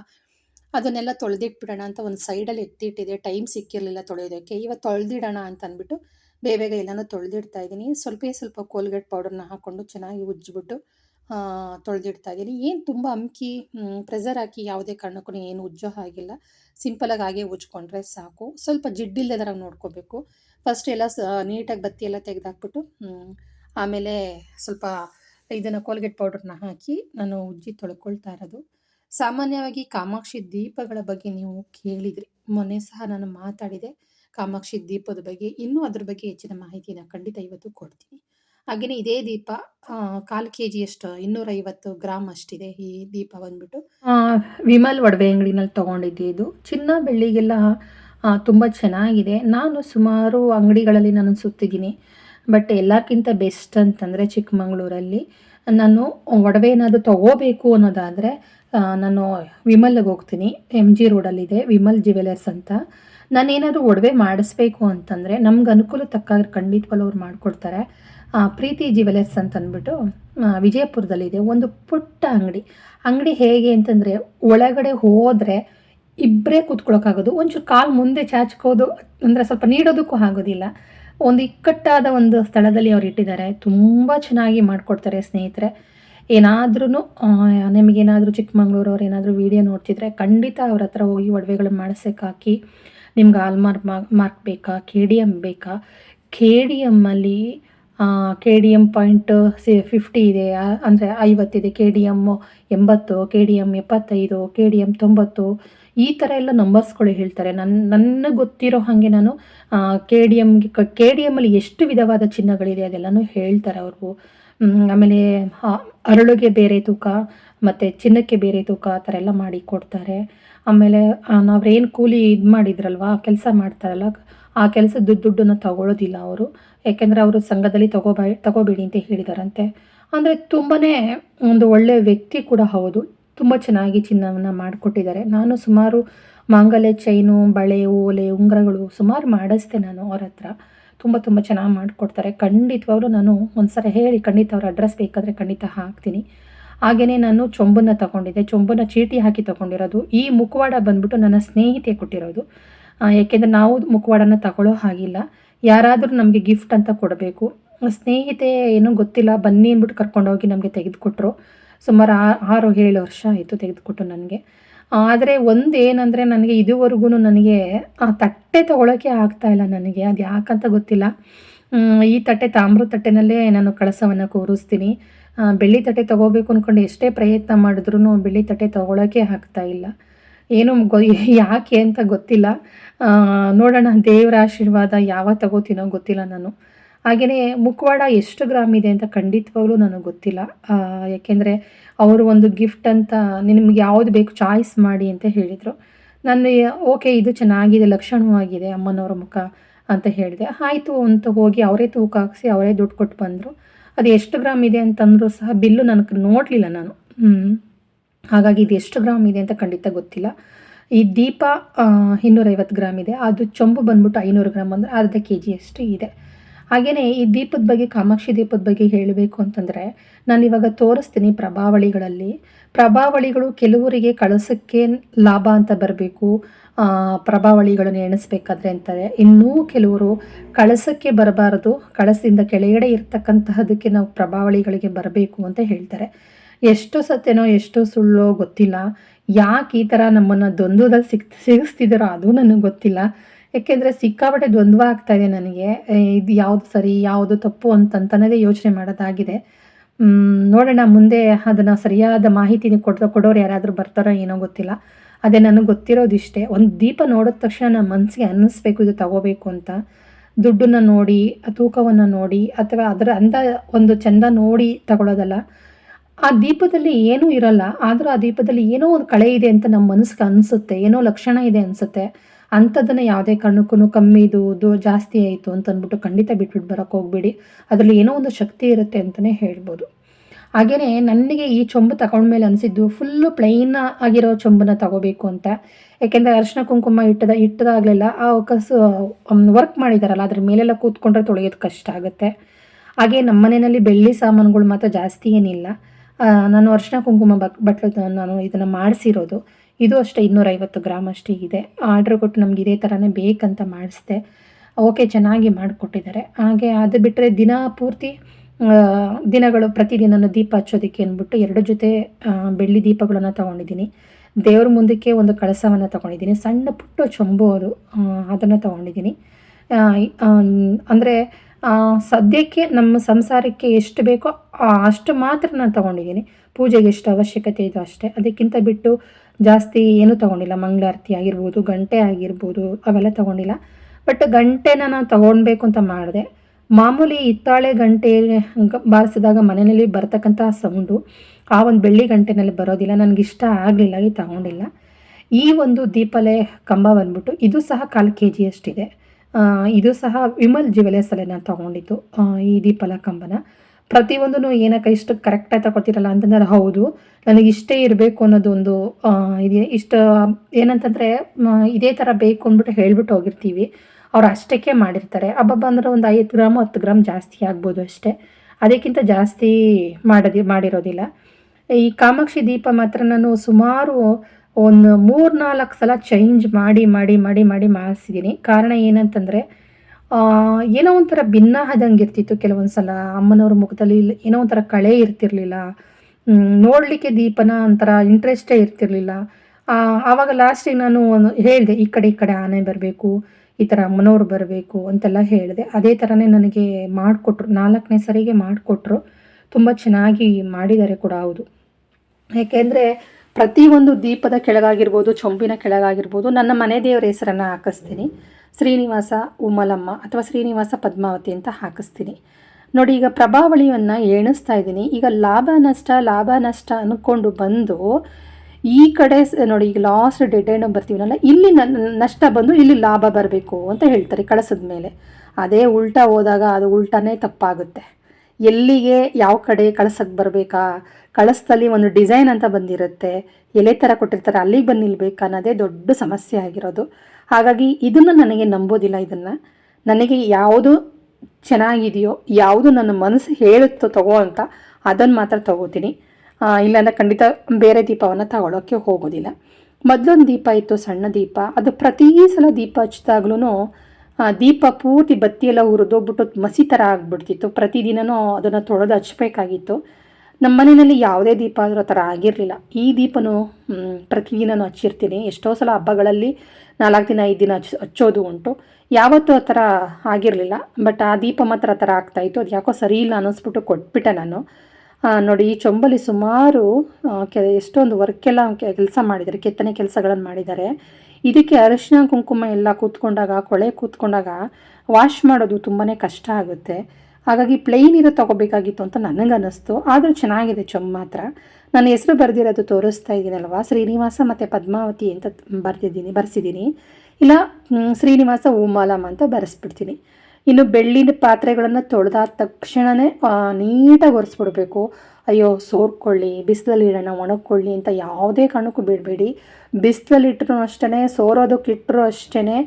ಅದನ್ನೆಲ್ಲ ತೊಳೆದಿಟ್ಬಿಡೋಣ ಅಂತ ಒಂದು ಸೈಡಲ್ಲಿ ಎತ್ತಿಟ್ಟಿದೆ. ಟೈಮ್ ಸಿಕ್ಕಿರಲಿಲ್ಲ ತೊಳೆಯೋದಕ್ಕೆ. ಇವತ್ತು ತೊಳೆದಿಡೋಣ ಅಂತ ಅಂದ್ಬಿಟ್ಟು ಬೇಗ ಎಲ್ಲನೂ ತೊಳೆದಿಡ್ತಾ ಇದ್ದೀನಿ. ಸ್ವಲ್ಪ ಸ್ವಲ್ಪ ಕೋಲ್ಗೇಟ್ ಪೌಡರ್ನ ಹಾಕ್ಕೊಂಡು ಚೆನ್ನಾಗಿ ಉಜ್ಜಿಬಿಟ್ಟು ತೊಳೆದಿಡ್ತಾ ಇದ್ದೀನಿ. ಏನು ತುಂಬ ಅಮ್ಕಿ ಪ್ರೆಸರ್ ಹಾಕಿ ಯಾವುದೇ ಕಾರಣಕ್ಕೂ ಏನು ಉಜ್ಜೋ ಹಾಗಿಲ್ಲ. ಸಿಂಪಲಾಗಿ ಹಾಗೆ ಉಜ್ಕೊಂಡ್ರೆ ಸಾಕು. ಸ್ವಲ್ಪ ಜಿಡ್ಡಿಲ್ಲದರ ನೋಡ್ಕೋಬೇಕು. ಫಸ್ಟ್ ಎಲ್ಲ ನೀಟಾಗಿ ಬತ್ತಿ ಎಲ್ಲ ತೆಗೆದಾಕ್ಬಿಟ್ಟು ಆಮೇಲೆ ಸ್ವಲ್ಪ ಇದನ್ನು ಕೋಲ್ಗೇಟ್ ಪೌಡರ್ನ ಹಾಕಿ ನಾನು ಉಜ್ಜಿ ತೊಳ್ಕೊಳ್ತಾ ಇರೋದು. ಸಾಮಾನ್ಯವಾಗಿ ಕಾಮಾಕ್ಷಿ ದೀಪಗಳ ಬಗ್ಗೆ ನೀವು ಕೇಳಿದ್ರಿ. ಮೊನ್ನೆ ಸಹ ನಾನು ಮಾತಾಡಿದೆ ಕಾಮಾಕ್ಷಿ ದೀಪದ ಬಗ್ಗೆ. ಇನ್ನೂ ಅದ್ರ ಬಗ್ಗೆ ಹೆಚ್ಚಿನ ಮಾಹಿತಿಯನ್ನು ಖಂಡಿತ ಇವತ್ತು ಕೊಡ್ತೀನಿ. ಹಾಗೆಯೇ ಇದೇ ದೀಪ ಕಾಲು ಕೆ ಜಿಯಷ್ಟು ಇನ್ನೂರೈವತ್ತು ಗ್ರಾಮ್ ಅಷ್ಟಿದೆ ಈ ದೀಪ ಬಂದ್ಬಿಟ್ಟು. ವಿಮಲ್ ಒಡವೆ ಅಂಗಡಿನಲ್ಲಿ ತೊಗೊಂಡಿದ್ದೆ ಇದು. ಚಿನ್ನ ಬೆಳ್ಳಿಗೆಲ್ಲ ತುಂಬ ಚೆನ್ನಾಗಿದೆ. ನಾನು ಸುಮಾರು ಅಂಗಡಿಗಳಲ್ಲಿ ನಾನು ಸುತ್ತಿದ್ದೀನಿ. ಬಟ್ ಎಲ್ಲಕ್ಕಿಂತ ಬೆಸ್ಟ್ ಅಂತಂದರೆ ಚಿಕ್ಕಮಂಗ್ಳೂರಲ್ಲಿ. ನಾನು ಒಡವೆ ಏನಾದರೂ ತೊಗೋಬೇಕು ಅನ್ನೋದಾದರೆ ನಾನು ವಿಮಲ್ಗೆ ಹೋಗ್ತೀನಿ. ಎಂ ಜಿ ರೋಡಲ್ಲಿದೆ, ವಿಮಲ್ ಜ್ಯುವೆಲರ್ಸ್ ಅಂತ. ನಾನೇನಾದರೂ ಒಡವೆ ಮಾಡಿಸ್ಬೇಕು ಅಂತಂದರೆ ನಮ್ಗೆ ಅನುಕೂಲ ತಕ್ಕ ಖಂಡಿತವಾಗ್ಲೂ ಅವ್ರು ಮಾಡಿಕೊಡ್ತಾರೆ. ಪ್ರೀತಿ ಜ್ಯುವೆಲರ್ಸ್ ಅಂತ ಅಂದ್ಬಿಟ್ಟು ವಿಜಯಪುರದಲ್ಲಿದೆ. ಒಂದು ಪುಟ್ಟ ಅಂಗಡಿ. ಅಂಗಡಿ ಹೇಗೆ ಅಂತಂದರೆ, ಒಳಗಡೆ ಹೋದರೆ ಇಬ್ಬರೇ ಕೂತ್ಕೊಳ್ಳೋಕ್ಕಾಗೋದು ಒಂಚೂರು ಕಾಲು ಮುಂದೆ ಚಾಚ್ಕೋದು, ಅಂದರೆ ಸ್ವಲ್ಪ ನೀಡೋದಕ್ಕೂ ಆಗೋದಿಲ್ಲ. ಒಂದು ಇಕ್ಕಟ್ಟಾದ ಒಂದು ಸ್ಥಳದಲ್ಲಿ ಅವ್ರು ಇಟ್ಟಿದ್ದಾರೆ. ತುಂಬ ಚೆನ್ನಾಗಿ ಮಾಡಿಕೊಡ್ತಾರೆ ಸ್ನೇಹಿತರೆ. ಏನಾದ್ರೂ ನಿಮಗೇನಾದರೂ ಚಿಕ್ಕಮಂಗ್ಳೂರವ್ರು ಏನಾದರೂ ವಿಡಿಯೋ ನೋಡ್ತಿದ್ರೆ ಖಂಡಿತ ಅವ್ರ ಹತ್ರ ಹೋಗಿ ಒಡವೆಗಳು ಮಾಡಿಸೋಕ್ಕಾಕಿ ನಿಮ್ಗೆ ಆಲ್ಮಾರ್ಕ್ ಮಾರ್ಕ್ ಬೇಕಾ ಕೆ ಡಿ ಎಂ ಬೇಕಾ? K D ಎಮ್ಮಲ್ಲಿ K D M point C fifty ಇದೆ ಅಂದರೆ ಐವತ್ತಿದೆ ಕೆ ಡಿ ಎಮ್ಮು ಎಂಬತ್ತು ಕೆ ಡಿ ಎಂ ಎಪ್ಪತ್ತೈದು ಕೆ ಡಿ ಎಂ ತೊಂಬತ್ತು. ಈ ಥರ ಎಲ್ಲ ನಂಬರ್ಸ್ಗಳು ಹೇಳ್ತಾರೆ. ನನ್ನ ನನಗೆ ಗೊತ್ತಿರೋ ಹಾಗೆ ನಾನು ಕೆ ಡಿ ಎಮ್ಗೆ ಕೆ ಡಿ ಎಮ್ಮಲ್ಲಿ ಎಷ್ಟು ವಿಧವಾದ ಚಿನ್ನಗಳಿದೆ ಅದೆಲ್ಲನೂ ಹೇಳ್ತಾರೆ ಅವರು. ಆಮೇಲೆ ಅರಳುಗೆ ಬೇರೆ ತೂಕ, ಮತ್ತು ಚಿನ್ನಕ್ಕೆ ಬೇರೆ ತೂಕ ಆ ಥರ ಎಲ್ಲ ಮಾಡಿ ಕೊಡ್ತಾರೆ. ಆಮೇಲೆ ನಾವೇನು ಕೂಲಿ ಇದು ಮಾಡಿದ್ರಲ್ವ, ಕೆಲಸ ಮಾಡ್ತಾರಲ್ಲ, ಆ ಕೆಲಸದ ದುಡ್ಡನ್ನು ತಗೊಳ್ಳೋದಿಲ್ಲ ಅವರು. ಯಾಕೆಂದರೆ ಅವರು ಸಂಘದಲ್ಲಿ ತಗೋಬ, ತಗೋಬೇಡಿ ಅಂತ ಹೇಳಿದಾರಂತೆ. ಅಂದರೆ ತುಂಬಾ ಒಂದು ಒಳ್ಳೆಯ ವ್ಯಕ್ತಿ ಕೂಡ ಹೌದು. ತುಂಬ ಚೆನ್ನಾಗಿ ಚಿನ್ನವನ್ನು ಮಾಡಿಕೊಟ್ಟಿದ್ದಾರೆ. ನಾನು ಸುಮಾರು ಮಾಂಗಲ್ಯ ಚೈನು, ಬಳೆ, ಓಲೆ, ಉಂಗುರಗಳು ಸುಮಾರು ಮಾಡಿಸ್ದೆ ನಾನು ಅವ್ರ ಹತ್ರ. ತುಂಬ ತುಂಬ ಚೆನ್ನಾಗಿ ಮಾಡಿಕೊಡ್ತಾರೆ. ಖಂಡಿತವಾಗ್ಲೂ ನಾನು ಒಂದು ಸಲ ಹೇಳಿ, ಖಂಡಿತ ಅವ್ರ ಅಡ್ರೆಸ್ ಬೇಕಾದರೆ ಖಂಡಿತ ಹಾಕ್ತೀನಿ. ಹಾಗೆಯೇ ನಾನು ಚೊಂಬನ್ನು ತಗೊಂಡಿದ್ದೆ. ಚೊಂಬನ್ನ ಚೀಟಿ ಹಾಕಿ ತಗೊಂಡಿರೋದು. ಈ ಮುಖವಾಡ ಬಂದ್ಬಿಟ್ಟು ನನ್ನ ಸ್ನೇಹಿತೆ ಕೊಟ್ಟಿರೋದು. ಏಕೆಂದರೆ ನಾವು ಮುಖವಾಡನ ತಗೊಳ್ಳೋ ಹಾಗಿಲ್ಲ. ಯಾರಾದರೂ ನಮಗೆ ಗಿಫ್ಟ್ ಅಂತ ಕೊಡಬೇಕು. ಸ್ನೇಹಿತೆ ಏನೂ ಗೊತ್ತಿಲ್ಲ, ಬನ್ನಿ ಅಂದ್ಬಿಟ್ಟು ಕರ್ಕೊಂಡೋಗಿ ನಮಗೆ ತೆಗೆದುಕೊಟ್ರು. ಸುಮಾರು ಆರು ಏಳು ವರ್ಷ ಆಯಿತು ತೆಗೆದುಕೊಟ್ಟು ನನಗೆ. ಆದರೆ ಒಂದು ಏನಂದರೆ ನನಗೆ ಇದುವರೆಗೂ ನನಗೆ ಆ ತಟ್ಟೆ ತೊಗೊಳಕ್ಕೆ ಇಲ್ಲ ನನಗೆ. ಅದು ಯಾಕಂತ ಗೊತ್ತಿಲ್ಲ. ಈ ತಟ್ಟೆ ತಾಮ್ರ ತಟ್ಟೆನಲ್ಲೇ ನಾನು ಕಳಸವನ್ನು ಕೂರಿಸ್ತೀನಿ. ಬೆಳ್ಳಿ ತಟ್ಟೆ ತೊಗೋಬೇಕು ಅಂದ್ಕೊಂಡು ಎಷ್ಟೇ ಪ್ರಯತ್ನ ಮಾಡಿದ್ರೂ ಬೆಳ್ಳಿ ತಟ್ಟೆ ತೊಗೊಳಕ್ಕೆ ಇಲ್ಲ. ಏನು ಗೊ, ಯಾಕೆ ಅಂತ ಗೊತ್ತಿಲ್ಲ. ನೋಡೋಣ, ದೇವರ ಆಶೀರ್ವಾದ ಯಾವಾಗ ತಗೋತೀನೋ ಗೊತ್ತಿಲ್ಲ ನಾನು. ಹಾಗೆಯೇ ಮುಖವಾಡ ಎಷ್ಟು ಗ್ರಾಮ್ ಇದೆ ಅಂತ ಖಂಡಿತವಾಗ್ಲೂ ನನಗೆ ಗೊತ್ತಿಲ್ಲ. ಯಾಕೆಂದರೆ ಅವರು ಒಂದು ಗಿಫ್ಟ್ ಅಂತ ನಿಮ್ಗೆ ಯಾವುದು ಬೇಕು ಚಾಯ್ಸ್ ಮಾಡಿ ಅಂತ ಹೇಳಿದರು. ನಾನು, ಓಕೆ, ಇದು ಚೆನ್ನಾಗಿದೆ, ಲಕ್ಷಣವಾಗಿದೆ ಅಮ್ಮನವರ ಮುಖ ಅಂತ ಹೇಳಿದೆ. ಆಯಿತು ಅಂತ ಹೋಗಿ ಅವರೇ ತೂಕ ಹಾಕಿಸಿ ಅವರೇ ದುಡ್ಡು ಕೊಟ್ಟು ಬಂದರು. ಅದು ಎಷ್ಟು ಗ್ರಾಮ್ ಇದೆ ಅಂತಂದರೂ ಸಹ ಬಿಲ್ಲು ನನಗೆ ನೋಡಲಿಲ್ಲ ನಾನು. ಹ್ಞೂ ಹಾಗಾಗಿ ಇದು ಎಷ್ಟು ಗ್ರಾಮ್ ಇದೆ ಅಂತ ಖಂಡಿತ ಗೊತ್ತಿಲ್ಲ. ಈ ದೀಪ ಇನ್ನೂರೈವತ್ತು ಗ್ರಾಮ್ ಇದೆ. ಅದು ಚೊಂಬು ಬಂದ್ಬಿಟ್ಟು ಐನೂರು ಗ್ರಾಮ್ ಅಂದರೆ ಅರ್ಧ ಕೆ ಜಿಯಷ್ಟು ಇದೆ. ಹಾಗೆಯೇ ಈ ದೀಪದ ಬಗ್ಗೆ, ಕಾಮಾಕ್ಷಿ ದೀಪದ ಬಗ್ಗೆ ಹೇಳಬೇಕು ಅಂತಂದರೆ ನಾನು ಇವಾಗ ತೋರಿಸ್ತೀನಿ ಪ್ರಭಾವಳಿಗಳಲ್ಲಿ. ಪ್ರಭಾವಳಿಗಳು ಕೆಲವರಿಗೆ ಕಳಸಕ್ಕೆ ಲಾಭ ಅಂತ ಬರಬೇಕು. ಪ್ರಭಾವಳಿಗಳನ್ನು ಎಣಿಸ್ಬೇಕಾದ್ರೆ ಅಂತಾರೆ. ಇನ್ನೂ ಕೆಲವರು ಕಳಸಕ್ಕೆ ಬರಬಾರದು. ಕಳಸದಿಂದ ಕೆಳಗಡೆ ಇರ್ತಕ್ಕಂತಹದಕ್ಕೆ ನಾವು ಪ್ರಭಾವಳಿಗಳಿಗೆ ಬರಬೇಕು ಅಂತ ಹೇಳ್ತಾರೆ. ಎಷ್ಟು ಸತ್ಯನೋ, ಎಷ್ಟು ಸುಳ್ಳೋ ಗೊತ್ತಿಲ್ಲ. ಯಾಕೆ ಈ ಥರ ನಮ್ಮನ್ನು ದ್ವಂದ್ವದಲ್ಲಿ ಸಿಕ್ ಸಿಗಿಸ್ತಿದ್ದಾರೋ ಅದು ನನಗೆ ಗೊತ್ತಿಲ್ಲ. ಯಾಕೆಂದರೆ ಸಿಕ್ಕಾಪಟ್ಟೆ ದ್ವಂದ್ವ ಆಗ್ತಾ ಇದೆ ನನಗೆ. ಇದು ಯಾವುದು ಸರಿ, ಯಾವುದು ತಪ್ಪು ಅಂತಂತನದೇ ಯೋಚನೆ ಮಾಡೋದಾಗಿದೆ. ನೋಡೋಣ, ಮುಂದೆ ಅದನ್ನು ಸರಿಯಾದ ಮಾಹಿತಿ ಕೊಡ್ತಾ ಕೊಡೋರು ಯಾರಾದರೂ ಬರ್ತಾರೋ ಏನೋ ಗೊತ್ತಿಲ್ಲ. ಅದೇ ನನಗೆ ಗೊತ್ತಿರೋದಿಷ್ಟೇ. ಒಂದು ದೀಪ ನೋಡಿದ ತಕ್ಷಣ ನಮ್ಮ ಮನಸ್ಸಿಗೆ ಅನ್ನಿಸ್ಬೇಕು, ಇದು ತಗೋಬೇಕು ಅಂತ. ದುಡ್ಡನ್ನು ನೋಡಿ, ತೂಕವನ್ನು ನೋಡಿ, ಅಥವಾ ಅದರ ಅಂದ ಒಂದು ಚಂದ ನೋಡಿ ತಗೊಳ್ಳೋದಲ್ಲ ಆ ದೀಪದಲ್ಲಿ ಏನೂ ಇರಲ್ಲ, ಆದರೂ ಆ ದೀಪದಲ್ಲಿ ಏನೋ ಒಂದು ಕಳೆ ಇದೆ ಅಂತ ನಮ್ಮ ಮನಸ್ಸಿಗೆ ಅನಿಸುತ್ತೆ, ಏನೋ ಲಕ್ಷಣ ಇದೆ ಅನಿಸುತ್ತೆ ಅಂಥದ್ದನ್ನು ಯಾವುದೇ ಕಾರಣಕ್ಕೂ ಕಮ್ಮಿ ಇದು ಜಾಸ್ತಿ ಆಯಿತು ಅಂತ ಅಂದ್ಬಿಟ್ಟು ಖಂಡಿತ ಬಿಟ್ಬಿಟ್ಟು ಬರೋಕ್ಕೆ ಹೋಗ್ಬೇಡಿ. ಅದರಲ್ಲಿ ಏನೋ ಒಂದು ಶಕ್ತಿ ಇರುತ್ತೆ ಅಂತಲೇ ಹೇಳ್ಬೋದು. ಹಾಗೆಯೇ ನನಗೆ ಈ ಚೊಂಬು ತಗೊಂಡ್ಮೇಲೆ ಅನಿಸಿದ್ದು ಫುಲ್ಲು ಪ್ಲೈನ್ ಆಗಿರೋ ಚೊಂಬನ್ನ ತಗೋಬೇಕು ಅಂತ. ಯಾಕೆಂದರೆ ಅರಿಶಿನ ಕುಂಕುಮ ಇಟ್ಟದ, ಇಟ್ಟದಾಗಲೆಲ್ಲ ಆ ಕಸು ವರ್ಕ್ ಮಾಡಿದಾರಲ್ಲ, ಅದ್ರ ಮೇಲೆಲ್ಲ ಕೂತ್ಕೊಂಡ್ರೆ ತೊಳೆಯೋದು ಕಷ್ಟ ಆಗುತ್ತೆ. ಹಾಗೆ ನಮ್ಮ ಮನೆಯಲ್ಲಿ ಬೆಳ್ಳಿ ಸಾಮಾನುಗಳು ಮಾತ್ರ ಜಾಸ್ತಿ ಏನಿಲ್ಲ. ನಾನು ಅರ್ಶಿನ ಕುಂಕುಮ ಬಕ್ ಬಟ್ಲು ನಾನು ಇದನ್ನು ಮಾಡಿಸಿರೋದು. ಇದು ಅಷ್ಟೇ, ಇನ್ನೂರೈವತ್ತು ಗ್ರಾಮ್ ಅಷ್ಟೇ ಇದೆ. ಆರ್ಡ್ರ್ ಕೊಟ್ಟು ನಮ್ಗೆ ಇದೇ ಥರನೇ ಬೇಕಂತ ಮಾಡಿಸಿದೆ. ಓಕೆ, ಚೆನ್ನಾಗಿ ಮಾಡಿಕೊಟ್ಟಿದ್ದಾರೆ. ಹಾಗೆ ಅದು ಬಿಟ್ಟರೆ ದಿನ ಪೂರ್ತಿ ದಿನಗಳು ಪ್ರತಿದಿನನೂ ದೀಪ ಹಚ್ಚೋದಕ್ಕೆ ಅಂದ್ಬಿಟ್ಟು ಎರಡು ಜೊತೆ ಬೆಳ್ಳಿ ದೀಪಗಳನ್ನು ತೊಗೊಂಡಿದ್ದೀನಿ. ದೇವ್ರ ಮುಂದಕ್ಕೆ ಒಂದು ಕಳಸವನ್ನು ತೊಗೊಂಡಿದ್ದೀನಿ. ಸಣ್ಣ ಪುಟ್ಟ ಚೊಂಬು ಅದು ಅದನ್ನು ತೊಗೊಂಡಿದ್ದೀನಿ. ಅಂದರೆ ಸದ್ಯಕ್ಕೆ ನಮ್ಮ ಸಂಸಾರಕ್ಕೆ ಎಷ್ಟು ಬೇಕೋ ಅಷ್ಟು ಮಾತ್ರ ನಾನು ತೊಗೊಂಡಿದ್ದೀನಿ. ಪೂಜೆಗೆ ಎಷ್ಟು ಅವಶ್ಯಕತೆ ಇದೋ ಅಷ್ಟೇ. ಅದಕ್ಕಿಂತ ಬಿಟ್ಟು ಜಾಸ್ತಿ ಏನೂ ತೊಗೊಂಡಿಲ್ಲ. ಮಂಗಳಾರತಿ ಆಗಿರ್ಬೋದು ಗಂಟೆ ಆಗಿರ್ಬೋದು ಅವೆಲ್ಲ ತೊಗೊಂಡಿಲ್ಲ. ಬಟ್ ಗಂಟೆನ ನಾನು ತೊಗೊಳ್ಬೇಕು ಅಂತ ಮಾಡಿದೆ. ಮಾಮೂಲಿ ಹಿತ್ತಾಳೆ ಗಂಟೆ ಬಾರಿಸಿದಾಗ ಮನೆಯಲ್ಲಿ ಬರ್ತಕ್ಕಂಥ ಸೌಂಡು ಆ ಒಂದು ಬೆಳ್ಳಿ ಗಂಟೆನಲ್ಲಿ ಬರೋದಿಲ್ಲ. ನನಗೆ ಇಷ್ಟ ಆಗಲಿಲ್ಲ ಈ ತಗೊಂಡಿಲ್ಲ. ಈ ಒಂದು ದೀಪಲೆ ಕಂಬ ಬಂದ್ಬಿಟ್ಟು ಇದು ಸಹ ಕಾಲು ಕೆ ಜಿ ಅಷ್ಟಿದೆ. ಆ, ಇದು ಸಹ ವಿಮಲ್ ಜ್ಯುವೆಲರ್ಸಲ್ಲೇ ನಾನು ತೊಗೊಂಡಿದ್ದು. ಈ ದೀಪಲ ಕಂಬನ. ಪ್ರತಿಯೊಂದೂ ಏನಕ್ಕೆ ಇಷ್ಟು ಕರೆಕ್ಟಾಗಿ ತಗೊಳ್ತಿರಲ್ಲ ಅಂತಂದ್ರೆ ಹೌದು. ನನಗೆ ಇಷ್ಟೇ ಇರಬೇಕು ಅನ್ನೋದೊಂದು ಇದೆ. ಇಷ್ಟು, ಏನಂತಂದರೆ ಇದೇ ಥರ ಬೇಕು ಅಂದ್ಬಿಟ್ಟು ಹೇಳ್ಬಿಟ್ಟು ಹೋಗಿರ್ತೀವಿ. ಅವ್ರು ಅಷ್ಟಕ್ಕೆ ಮಾಡಿರ್ತಾರೆ. ಹಬ್ಬ ಅಂದರೆ ಒಂದು ಐದು ಗ್ರಾಮ್ ಹತ್ತು ಗ್ರಾಮ್ ಜಾಸ್ತಿ ಆಗ್ಬೋದು ಅಷ್ಟೇ. ಅದಕ್ಕಿಂತ ಜಾಸ್ತಿ ಮಾಡೋದಿ, ಮಾಡಿರೋದಿಲ್ಲ. ಈ ಕಾಮಾಕ್ಷಿ ದೀಪ ಮಾತ್ರ ನಾನು ಸುಮಾರು ಒಂದು ಮೂರು ನಾಲ್ಕು ಸಲ ಚೇಂಜ್ ಮಾಡಿ ಮಾಡಿ ಮಾಡಿ ಮಾಡಿ ಮಾಡಿಸಿದ್ದೀನಿ ಕಾರಣ ಏನಂತಂದರೆ ಏನೋ ಒಂಥರ ಭಿನ್ನ ಆದಂಗೆ ಇರ್ತಿತ್ತು ಕೆಲವೊಂದು ಸಲ. ಅಮ್ಮನವ್ರ ಮುಖದಲ್ಲಿ ಏನೋ ಒಂಥರ ಕಳೆ ಇರ್ತಿರ್ಲಿಲ್ಲ. ನೋಡಲಿಕ್ಕೆ ದೀಪನ ಒಂಥರ ಇಂಟ್ರೆಸ್ಟೇ ಇರ್ತಿರ್ಲಿಲ್ಲ. ಆವಾಗ ಲಾಸ್ಟಿಗೆ ನಾನು ಹೇಳಿದೆ, ಈ ಕಡೆ ಈ ಕಡೆ ಆನೆ ಬರಬೇಕು, ಈ ಥರ ಅಮ್ಮನವ್ರು ಬರಬೇಕು ಅಂತೆಲ್ಲ ಹೇಳಿದೆ. ಅದೇ ಥರನೇ ನನಗೆ ಮಾಡಿಕೊಟ್ರು. ನಾಲ್ಕನೇ ಸರಿಗೆ ಮಾಡಿಕೊಟ್ರು. ತುಂಬ ಚೆನ್ನಾಗಿ ಮಾಡಿದ್ದಾರೆ ಕೂಡ ಹೌದು. ಏಕೆಂದರೆ ಪ್ರತಿಯೊಂದು ದೀಪದ ಕೆಳಗಾಗಿರ್ಬೋದು, ಚೊಂಬಿನ ಕೆಳಗಾಗಿರ್ಬೋದು, ನನ್ನ ಮನೆ ದೇವರ ಹೆಸರನ್ನು ಹಾಕಿಸ್ತೀನಿ. ಶ್ರೀನಿವಾಸ ಉಮಲಮ್ಮ ಅಥವಾ ಶ್ರೀನಿವಾಸ ಪದ್ಮಾವತಿ ಅಂತ ಹಾಕಿಸ್ತೀನಿ. ನೋಡಿ, ಈಗ ಪ್ರಭಾವಳಿಯನ್ನು ಎಣಿಸ್ತಾ ಇದ್ದೀನಿ. ಈಗ ಲಾಭ, ನಷ್ಟ ಲಾಭ, ನಷ್ಟ ಅಂದ್ಕೊಂಡು ಬಂದು ಈ ಕಡೆ ನೋಡಿ, ಈಗ ಲಾಸ್ಟ್ ಡೆಡ್ ಏನೋ ಬರ್ತೀವಲ್ಲ, ಇಲ್ಲಿ ನಷ್ಟ ಬಂದು ಇಲ್ಲಿ ಲಾಭ ಬರಬೇಕು ಅಂತ ಹೇಳ್ತಾರೆ ಕಳಸದ ಮೇಲೆ ಅದೇ ಉಲ್ಟಾ ಹೋದಾಗ ಅದು ಉಲ್ಟಾನೇ ತಪ್ಪಾಗುತ್ತೆ. ಎಲ್ಲಿಗೆ ಯಾವ ಕಡೆ ಕಳಸಕ್ಕೆ ಬರಬೇಕಾ? ಕಳಸದಲ್ಲಿ ಒಂದು ಡಿಸೈನ್ ಅಂತ ಬಂದಿರುತ್ತೆ. ಎಲೆ ಥರ ಕೊಟ್ಟಿರ್ತಾರೆ. ಅಲ್ಲಿಗೆ ಬಂದು ನಿಲ್ಬೇಕು ಅನ್ನೋದೇ ದೊಡ್ಡ ಸಮಸ್ಯೆ ಆಗಿರೋದು. ಹಾಗಾಗಿ ಇದನ್ನು ನನಗೆ ನಂಬೋದಿಲ್ಲ ಇದನ್ನು. ನನಗೆ ಯಾವುದು ಚೆನ್ನಾಗಿದೆಯೋ, ಯಾವುದು ನನ್ನ ಮನಸ್ಸು ಹೇಳುತ್ತೋ ತಗೋ ಅಂತ ಅದನ್ನು ಮಾತ್ರ ತಗೋತೀನಿ. ಇಲ್ಲಾಂದರೆ ಖಂಡಿತ ಬೇರೆ ದೀಪವನ್ನು ತಗೊಳ್ಳೋಕ್ಕೆ ಹೋಗೋದಿಲ್ಲ. ಮೊದಲೊಂದು ದೀಪ ಇತ್ತು, ಸಣ್ಣ ದೀಪ. ಅದು ಪ್ರತಿ ಸಲ ದೀಪ ಹಚ್ಚಿದಾಗ್ಲೂ ದೀಪ ಪೂರ್ತಿ ಬತ್ತಿಯೆಲ್ಲ ಹುರಿದೋಗ್ಬಿಟ್ಟು ಮಸಿ ಥರ ಆಗಿಬಿಡ್ತಿತ್ತು. ಪ್ರತಿದಿನವೂ ಅದನ್ನು ತೊಳೆದು ಹಚ್ಬೇಕಾಗಿತ್ತು. ನಮ್ಮ ಮನೆಯಲ್ಲಿ ಯಾವುದೇ ದೀಪ ಆದರೂ ಆ ಥರ ಆಗಿರಲಿಲ್ಲ. ಈ ದೀಪನೂ ಪ್ರತಿದಿನವೂ ಹಚ್ಚಿರ್ತೀನಿ. ಎಷ್ಟೋ ಸಲ ಹಬ್ಬಗಳಲ್ಲಿ ನಾಲ್ಕು ದಿನ, ಐದು ದಿನ ಹಚ್, ಹಚ್ಚೋದು ಉಂಟು. ಯಾವತ್ತೂ ಆ ಥರ ಆಗಿರಲಿಲ್ಲ. ಬಟ್ ಆ ದೀಪ ಮಾತ್ರ ಆ ಥರ ಆಗ್ತಾಯಿತ್ತು ಅದು ಯಾಕೋ ಸರಿ ಇಲ್ಲ ಅನ್ನಿಸ್ಬಿಟ್ಟು ಕೊಟ್ಬಿಟ್ಟೆ ನಾನು. ನೋಡಿ, ಈ ಚೊಂಬಲಿ ಸುಮಾರು ಕೆ, ಎಷ್ಟೊಂದು ವರ್ಕೆಲ್ಲ ಕೆಲಸ ಮಾಡಿದ್ದಾರೆ. ಕೆತ್ತನೆ ಕೆಲಸಗಳನ್ನು ಮಾಡಿದ್ದಾರೆ. ಇದಕ್ಕೆ ಅರಶಿನ, ಕುಂಕುಮ ಎಲ್ಲ ಕೂತ್ಕೊಂಡಾಗ, ಕೊಳೆ ಕೂತ್ಕೊಂಡಾಗ ವಾಶ್ ಮಾಡೋದು ತುಂಬಾ ಕಷ್ಟ ಆಗುತ್ತೆ. ಹಾಗಾಗಿ ಪ್ಲೈನ್ ಇರೋ ತೊಗೋಬೇಕಾಗಿತ್ತು ಅಂತ ನನಗೆ ಅನ್ನಿಸ್ತು ಆದರೂ ಚೆನ್ನಾಗಿದೆ ಚೊಮ್ ಮಾತ್ರ ನನ್ನ ಹೆಸರು ಬರೆದಿರೋದು ತೋರಿಸ್ತಾ ಇದ್ದೀನಲ್ವಾ ಶ್ರೀನಿವಾಸ ಮತ್ತು ಪದ್ಮಾವತಿ ಅಂತ ಬರೆದಿದ್ದೀನಿ, ಬರೆಸಿದ್ದೀನಿ. ಇಲ್ಲ ಶ್ರೀನಿವಾಸ ಹೂಮಾಲಮ್ಮ ಅಂತ ಬರೆಸ್ಬಿಡ್ತೀನಿ. ಇನ್ನು ಬೆಳ್ಳಿನ ಪಾತ್ರೆಗಳನ್ನು ತೊಳೆದಾದ ತಕ್ಷಣವೇ ನೀಟಾಗಿ ಒರೆಸ್ಬಿಡ್ಬೇಕು. ಅಯ್ಯೋ, ಸೋರ್ಕೊಳ್ಳಿ, ಬಿಸಿಲಲ್ಲಿ ಇಡೋಣ, ಒಣಗ್ಕೊಳ್ಳಿ ಅಂತ ಯಾವುದೇ ಕಾರಣಕ್ಕೂ ಬಿಡಬೇಡಿ. ಬಿಸಿಲಲ್ಲಿ ಇಟ್ಟರು ಅಷ್ಟೇ ಸೋರೋದಕ್ಕೆ ಇಟ್ಟರು ಅಷ್ಟೇ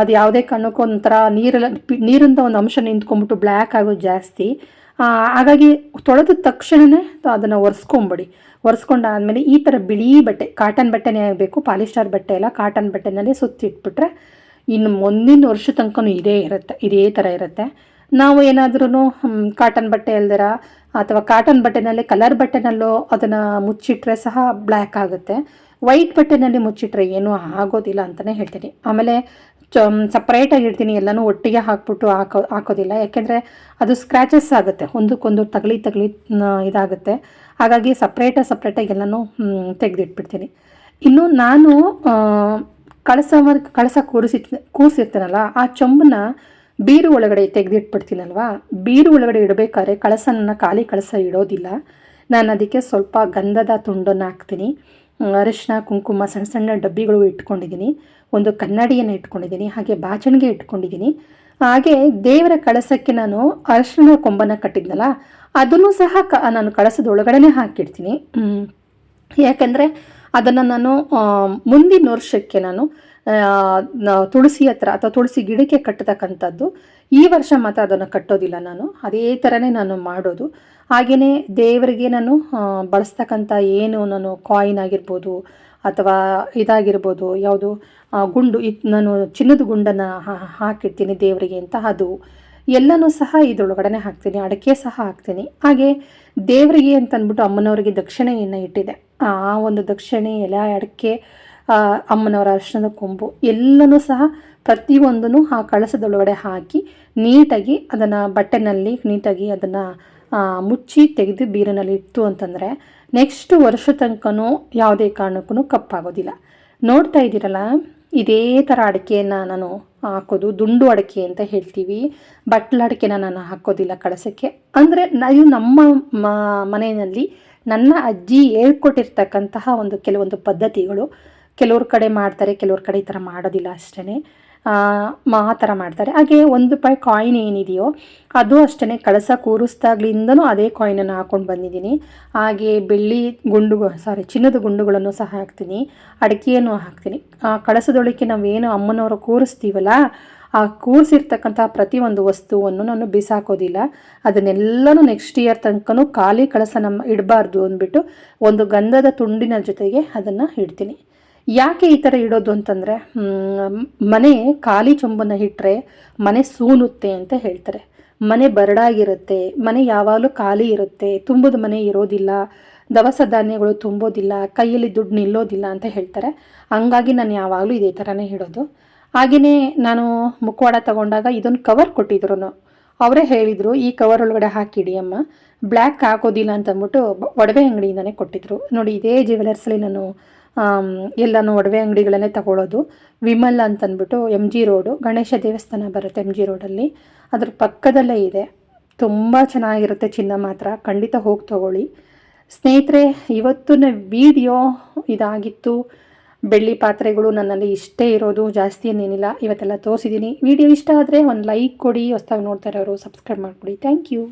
ಅದು ಯಾವುದೇ ಕಾರಣಕ್ಕೂ ಒಂಥರ ನೀರೆಲ್ಲ, ನೀರಿಂದ ಒಂದು ಅಂಶ ನಿಂತ್ಕೊಂಬಿಟ್ಟು ಬ್ಲ್ಯಾಕ್ ಆಗೋದು ಜಾಸ್ತಿ. ಹಾಗಾಗಿ ತೊಳೆದ ತಕ್ಷಣವೇ ಅದನ್ನು ಒರೆಸ್ಕೊಂಬಿಡಿ. ಒರೆಸ್ಕೊಂಡಾದಮೇಲೆ ಈ ಥರ ಬಿಳಿ ಬಟ್ಟೆ ಕಾಟನ್ ಬಟ್ಟೆನೇ ಆಗಬೇಕು ಪಾಲಿಸ್ಟರ್ ಬಟ್ಟೆ ಎಲ್ಲ ಕಾಟನ್ ಬಟ್ಟೆನಲ್ಲೇ ಸುತ್ತಿಟ್ಬಿಟ್ರೆ ಇನ್ನು ಮುಂದಿನ ವರ್ಷ ತನಕನೂ ಇದೇ ಇರುತ್ತೆ, ಇದೇ ಥರ ಇರುತ್ತೆ. ನಾವು ಏನಾದ್ರೂ ಕಾಟನ್ ಬಟ್ಟೆ ಅಲ್ದಿರ, ಅಥವಾ ಕಾಟನ್ ಬಟ್ಟೆನಲ್ಲಿ ಕಲರ್ ಬಟ್ಟೆನಲ್ಲೋ ಅದನ್ನು ಮುಚ್ಚಿಟ್ರೆ ಸಹ ಬ್ಲ್ಯಾಕ್ ಆಗುತ್ತೆ. ವೈಟ್ ಬಟ್ಟೆನಲ್ಲಿ ಮುಚ್ಚಿಟ್ರೆ ಏನೂ ಆಗೋದಿಲ್ಲ ಅಂತಲೇ ಹೇಳ್ತೀನಿ. ಆಮೇಲೆ ಚ ಸಪ್ರೇಟಾಗಿ ಇಡ್ತೀನಿ, ಎಲ್ಲನೂ ಒಟ್ಟಿಗೆ ಹಾಕ್ಬಿಟ್ಟು ಹಾಕೋ, ಹಾಕೋದಿಲ್ಲ. ಯಾಕೆಂದರೆ ಅದು ಸ್ಕ್ರ್ಯಾಚಸ್ ಆಗುತ್ತೆ. ಒಂದಕ್ಕೊಂದು ತಗಲಿ ತಗಲಿ ಇದಾಗುತ್ತೆ. ಹಾಗಾಗಿ ಸಪ್ರೇಟಾಗಿ ಸಪ್ರೇಟಾಗಿ ಎಲ್ಲನೂ ತೆಗೆದಿಟ್ಬಿಡ್ತೀನಿ. ಇನ್ನು ನಾನು ಕಳಸ ಕಳಸ ಕೂರಿಸಿ ಕೂರಿಸಿರ್ತೀನಲ್ಲ, ಆ ಚೊಂಬನ್ನ ಬೀರು ಒಳಗಡೆ ತೆಗೆದಿಟ್ಬಿಡ್ತೀನಲ್ವಾ? ಬೀರು ಒಳಗಡೆ ಇಡಬೇಕಾದ್ರೆ ಕಳಸನ ಖಾಲಿ ಕಳಸ ಇಡೋದಿಲ್ಲ. ನಾನು ಅದಕ್ಕೆ ಸ್ವಲ್ಪ ಗಂಧದ ತುಂಡನ್ನು ಹಾಕ್ತೀನಿ. ಅರಿಶಿನ ಕುಂಕುಮ, ಸಣ್ಣ ಸಣ್ಣ ಡಬ್ಬಿಗಳು ಇಟ್ಕೊಂಡಿದ್ದೀನಿ. ಒಂದು ಕನ್ನಡಿಯನ್ನು ಇಟ್ಕೊಂಡಿದ್ದೀನಿ, ಹಾಗೆ ಬಾಚಣಿಗೆ ಇಟ್ಕೊಂಡಿದ್ದೀನಿ. ಹಾಗೆ ದೇವರ ಕಳಸಕ್ಕೆ ನಾನು ಅರಿಶಿನ ಕೊಂಬನ ಕಟ್ಟಿದ್ನಲ್ಲ, ಅದನ್ನು ಸಹ ಕ, ನಾನು ಕಳಸದ ಒಳಗಡೆನೇ ಹಾಕಿಡ್ತೀನಿ ಯಾಕೆಂದರೆ ಅದನ್ನು ನಾನು ಮುಂದಿನ ವರ್ಷಕ್ಕೆ ನಾನು ತುಳಸಿ ಹತ್ರ ಅಥವಾ ತುಳಸಿ ಗಿಡಕ್ಕೆ ಕಟ್ಟತಕ್ಕಂಥದ್ದು, ಈ ವರ್ಷ ಮಾತ್ರ ಅದನ್ನು ಕಟ್ಟೋದಿಲ್ಲ ನಾನು. ಅದೇ ಥರನೇ ನಾನು ಮಾಡೋದು. ಹಾಗೆಯೇ ದೇವರಿಗೆ ನಾನು ಬಳಸ್ತಕ್ಕಂಥ ಏನು ನಾನು ಕಾಯಿನ್ ಆಗಿರ್ಬೋದು ಅಥವಾ ಇದಾಗಿರ್ಬೋದು, ಯಾವುದು ಗುಂಡು ನಾನು ಚಿನ್ನದ ಗುಂಡನ್ನು ಹಾಕಿರ್ತೀನಿ ದೇವರಿಗೆ ಅಂತ ಅದು. ಎಲ್ಲನೂ ಸಹ ಇದರೊಳಗಡೆ ಹಾಕ್ತೀನಿ, ಅಡಕೆ ಸಹ ಹಾಕ್ತೀನಿ. ಹಾಗೆ ದೇವರಿಗೆ ಅಂತಂದ್ಬಿಟ್ಟು ಅಮ್ಮನವರಿಗೆ ದಕ್ಷಿಣೆಯನ್ನು ಇಟ್ಟಿದೆ. ಆ ಒಂದು ದಕ್ಷಿಣೆ ಎಲೆ, ಅಡಕೆ ಅಮ್ಮನವರ ಅರ್ಶನದ ಕೊಂಬು. ಎಲ್ಲನೂ ಸಹ ಪ್ರತಿಯೊಂದನ್ನು ಆ ಕಳಸದೊಳಗಡೆ ಹಾಕಿ ನೀಟಾಗಿ ಅದನ್ನು ಬಟ್ಟೆನಲ್ಲಿ ನೀಟಾಗಿ ಅದನ್ನು ಮುಚ್ಚಿ ತೆಗೆದು ಬೀರಿನಲ್ಲಿ ಇತ್ತು ಅಂತಂದರೆ ನೆಕ್ಸ್ಟ್ ವರ್ಷ ತನಕನೂ ಯಾವುದೇ ಕಾರಣಕ್ಕೂ ಕಪ್ಪಾಗೋದಿಲ್ಲ. ನೋಡ್ತಾ ಇದ್ದೀರಲ್ಲ, ಇದೇ ಥರ ಅಡಿಕೆಯನ್ನು ನಾನು ಹಾಕೋದು, ದುಂಡು ಅಡಿಕೆ ಅಂತ ಹೇಳ್ತೀವಿ. ಬಟ್ಲ ಅಡಿಕೆನ ನಾನು ಹಾಕೋದಿಲ್ಲ ಕಳಸಕ್ಕೆ. ಅಂದರೆ ಇದು ನಮ್ಮ ಮನೆಯಲ್ಲಿ ನನ್ನ ಅಜ್ಜಿ ಹೇಳ್ಕೊಟ್ಟಿರ್ತಕ್ಕಂತಹ ಒಂದು ಕೆಲವೊಂದು ಪದ್ಧತಿಗಳು. ಕೆಲವ್ರ ಕಡೆ ಮಾಡ್ತಾರೆ, ಕೆಲವ್ರ ಕಡೆ ಈ ಥರ ಮಾಡೋದಿಲ್ಲ ಅಷ್ಟೇ ಆ ಥರ ಮಾಡ್ತಾರೆ. ಹಾಗೆ ಒಂದು ರೂಪಾಯಿ ಕಾಯಿನ್ ಏನಿದೆಯೋ, ಅದು ಅಷ್ಟೇ ಕಳಸ ಕೂರಿಸ್ದಾಗ್ಲಿಂದನೂ ಅದೇ ಕಾಯಿನನ್ನು ಹಾಕ್ಕೊಂಡು ಬಂದಿದ್ದೀನಿ. ಹಾಗೆ ಬೆಳ್ಳಿ ಗುಂಡು ಸಾರಿ ಚಿನ್ನದ ಗುಂಡುಗಳನ್ನು ಸಹ ಹಾಕ್ತೀನಿ, ಅಡಿಕೆಯನ್ನು ಹಾಕ್ತೀನಿ. ಆ, ಕಳಸದೊಳಕ್ಕೆ ನಾವೇನು ಅಮ್ಮನವರು ಕೂರಿಸ್ತೀವಲ್ಲ, ಆ ಕೂರಿಸಿರ್ತಕ್ಕಂಥ ಪ್ರತಿಯೊಂದು ವಸ್ತುವನ್ನು ನಾನು ಬಿಸಾಕೋದಿಲ್ಲ. ಅದನ್ನೆಲ್ಲನೂ ನೆಕ್ಸ್ಟ್ ಇಯರ್ ತನಕನೂ ಖಾಲಿ ಕಳಸ ನಮ್ಮ ಇಡಬಾರ್ದು ಅಂದ್ಬಿಟ್ಟು ಒಂದು ಗಂಧದ ತುಂಡಿನ ಜೊತೆಗೆ ಅದನ್ನು ಇಡ್ತೀನಿ. ಯಾಕೆ ಈ ಥರ ಇಡೋದು ಅಂತಂದರೆ ಮನೆ ಖಾಲಿ ಚೊಂಬನ್ನು ಇಟ್ಟರೆ ಮನೆ ಸೂನುತ್ತೆ ಅಂತ ಹೇಳ್ತಾರೆ. ಮನೆ ಬರಡಾಗಿರುತ್ತೆ, ಮನೆ ಯಾವಾಗಲೂ ಖಾಲಿ ಇರುತ್ತೆ, ತುಂಬದ ಮನೆ ಇರೋದಿಲ್ಲ, ದವಸ ಧಾನ್ಯಗಳು ತುಂಬೋದಿಲ್ಲ, ಕೈಯಲ್ಲಿ ದುಡ್ಡು ನಿಲ್ಲೋದಿಲ್ಲ ಅಂತ ಹೇಳ್ತಾರೆ. ಹಂಗಾಗಿ ನಾನು ಯಾವಾಗಲೂ ಇದೇ ಥರನೇ ಇಡೋದು. ಹಾಗೆಯೇ ನಾನು ಮುಖವಾಡ ತಗೊಂಡಾಗ ಇದೊಂದು ಕವರ್ ಕೊಟ್ಟಿದ್ರು ಅವರೇ ಹೇಳಿದರು, ಈ ಕವರ್ ಒಳಗಡೆ ಹಾಕಿಡಿ ಅಮ್ಮ. ಬ್ಲ್ಯಾಕ್ ಹಾಕೋದಿಲ್ಲ ಅಂತ ಅಂದ್ಬಿಟ್ಟು ಒಡವೆ ಅಂಗಡಿಯಿಂದನೇ ಕೊಟ್ಟಿದ್ರು. ನೋಡಿ, ಇದೇ ಜ್ಯುವೆಲರ್ಸಲ್ಲಿ ನಾನು ಎಲ್ಲನೂ ಒಡವೆ ಅಂಗಡಿಗಳನ್ನೇ ತಗೊಳ್ಳೋದು ವಿಮಲ್ ಅಂತಂದ್ಬಿಟ್ಟು ಎಂ ಜಿ ರೋಡು ಗಣೇಶ ದೇವಸ್ಥಾನ ಬರುತ್ತೆ ಎಂ ಜಿ ರೋಡಲ್ಲಿ ಅದ್ರ ಪಕ್ಕದಲ್ಲೇ ಇದೆ. ತುಂಬ ಚೆನ್ನಾಗಿರುತ್ತೆ ಚಿನ್ನ ಮಾತ್ರ. ಖಂಡಿತ ಹೋಗಿ ತಗೊಳ್ಳಿ. ಸ್ನೇಹಿತರೆ, ಇವತ್ತಿನ ವಿಡಿಯೋ ಇದಾಗಿತ್ತು. ಬೆಳ್ಳಿ ಪಾತ್ರೆಗಳು ನನ್ನಲ್ಲಿ ಇಷ್ಟೇ ಇರೋದು, ಜಾಸ್ತಿ ಏನೇನಿಲ್ಲ ಇವತ್ತೆಲ್ಲ ತೋರಿಸಿದ್ದೀನಿ ವಿಡಿಯೋ ಇಷ್ಟ ಆದರೆ ಒಂದು ಲೈಕ್ ಕೊಡಿ. ಹೊಸ್ದಾಗಿ ನೋಡ್ತಾರೆ ಅವರು ಸಬ್ಸ್ಕ್ರೈಬ್ ಮಾಡಿಕೊಡಿ. Thank you